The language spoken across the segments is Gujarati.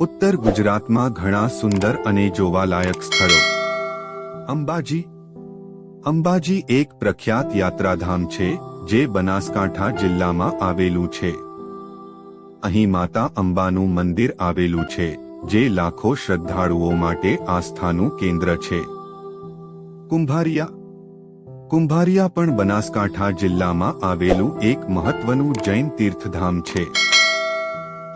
ઉત્તર ગુજરાતમાં ઘણા સુંદર અને જોવાલાયક સ્થળો. અંબાજી. અંબાજી એક પ્રખ્યાત યાત્રાધામ છે, જે બનાસકાંઠા જિલ્લામાં આવેલું છે. અહીં માતા અંબાનું મંદિર આવેલું છે, જે લાખો શ્રદ્ધાળુઓ માટે આસ્થાનું કેન્દ્ર છે. કુંભારિયા. કુંભારિયા પણ બનાસકાંઠા જિલ્લામાં આવેલું એક મહત્વનું જૈન તીર્થધામ છે.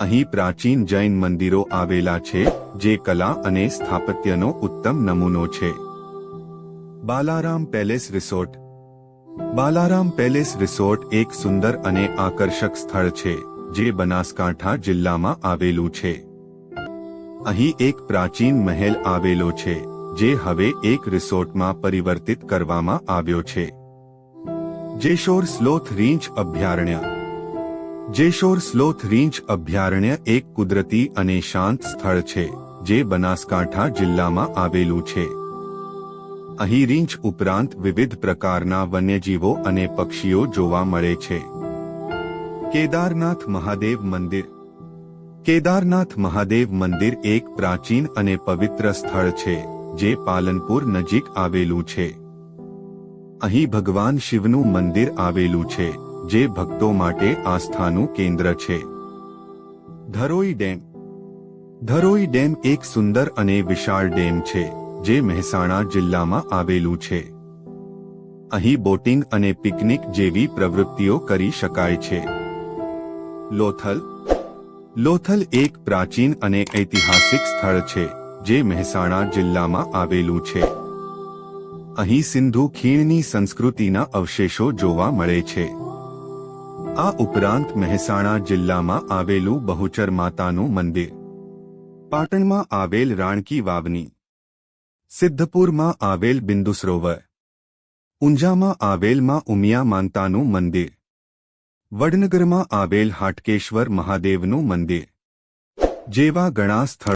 અહીં પ્રાચીન જૈન મંદિરો આવેલા છે, જે કલા અને સ્થાપત્યનો ઉત્તમ નમૂનો છે. Balaram palace resort. Balaram palace resort એક સુંદર અને આકર્ષક સ્થળ છે, જે બનાસકાંઠા જિલ્લામાં આવેલું છે. અહીં એક પ્રાચીન મહેલ આવેલો છે, જે હવે એક રિસોર્ટમાં પરિવર્તિત કરવામાં આવ્યો છે. જેશોર સ્લોથ રીંછ અભયારણ્ય. જેશોર સ્લોથ રીંચ અભયારણ્ય એક કુદરતી અને શાંત સ્થળ છે, જે બનાસકાંઠા જિલ્લામાં આવેલું છે. અહીં રીંચ ઉપરાંત વિવિધ પ્રકારના વન્યજીવો અને પક્ષીઓ જોવા મળે છે. કેદારનાથ મહાદેવ મંદિર કેદારનાથ મહાદેવ મંદિર એક પ્રાચીન અને પવિત્ર સ્થળ છે, જે પાલનપુર નજીક આવેલું છે. અહીં ભગવાન શિવનું મંદિર આવેલું છે. જે ભક્તો માટે આસ્થાનું કેન્દ્ર છે. ધરોઈ ડેમ. ધરોઈ ડેમ એક સુંદર અને વિશાળ ડેમ છે, જે મહેસાણા જિલ્લામાં આવેલું છે. અહીં બોટિંગ અને પિકનિક જેવી પ્રવૃત્તિઓ કરી શકાય છે. લોથલ. લોથલ એક પ્રાચીન અને ઐતિહાસિક સ્થળ છે, જે મહેસાણા જિલ્લામાં આવેલું છે. અહીં સિંધુ ખીણની સંસ્કૃતિના અવશેષો જોવા મળે છે. આ ઉપરાંત મહેસાણા જિલ્લામાં આવેલું બહુચર માતાનું મંદિર. પાટણમાં આવેલ રાણકી વાવની. સિદ્ધપુરમાં આવેલ બિંદુ સરોવર ઊંઝામાં આવેલમાં ઉમિયા માનતાનું મંદિર. વડનગરમાં આવેલ હાટકેશ્વર મહાદેવનું મંદિર. જેવા ઘણા સ્થળો